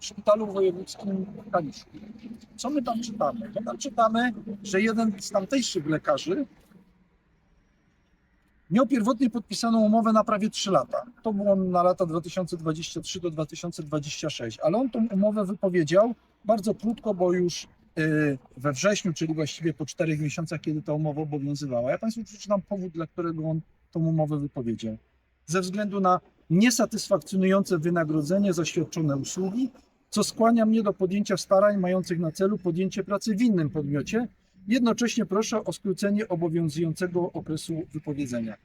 w szpitalu wojewódzkim w Kaliszu. Co my tam czytamy? My tam czytamy, że jeden z tamtejszych lekarzy miał pierwotnie podpisaną umowę na prawie 3 lata. To było na lata 2023 do 2026, ale on tą umowę wypowiedział bardzo krótko, bo już y, we wrześniu, czyli właściwie po czterech miesiącach, kiedy ta umowa obowiązywała. Ja Państwu przeczytam powód, dla którego on tą umowę wypowiedział. Ze względu na niesatysfakcjonujące wynagrodzenie za świadczone usługi, co skłania mnie do podjęcia starań mających na celu podjęcie pracy w innym podmiocie. Jednocześnie proszę o skrócenie obowiązującego okresu wypowiedzenia.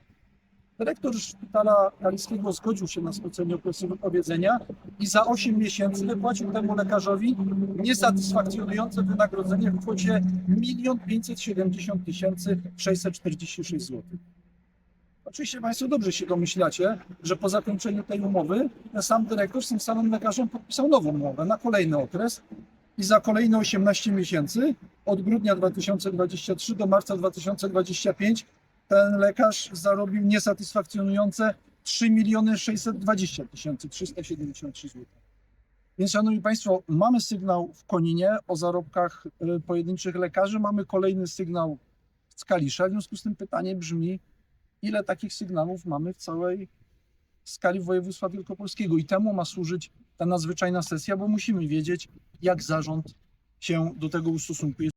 Dyrektor szpitala kaliskiego zgodził się na skrócenie okresu wypowiedzenia i za 8 miesięcy wypłacił temu lekarzowi niesatysfakcjonujące wynagrodzenie w kwocie 1 570 646 zł. Oczywiście Państwo dobrze się domyślacie, że po zakończeniu tej umowy ten sam dyrektor z tym samym lekarzem podpisał nową umowę na kolejny okres i za kolejne 18 miesięcy od grudnia 2023 do marca 2025 ten lekarz zarobił niesatysfakcjonujące 3 miliony 620 373 zł. Więc Szanowni Państwo, mamy sygnał w Koninie o zarobkach y, pojedynczych lekarzy, mamy kolejny sygnał z Kalisza, w związku z tym pytanie brzmi, ile takich sygnałów mamy w całej skali województwa wielkopolskiego i temu ma służyć ta nadzwyczajna sesja, bo musimy wiedzieć, jak zarząd się do tego ustosunkuje.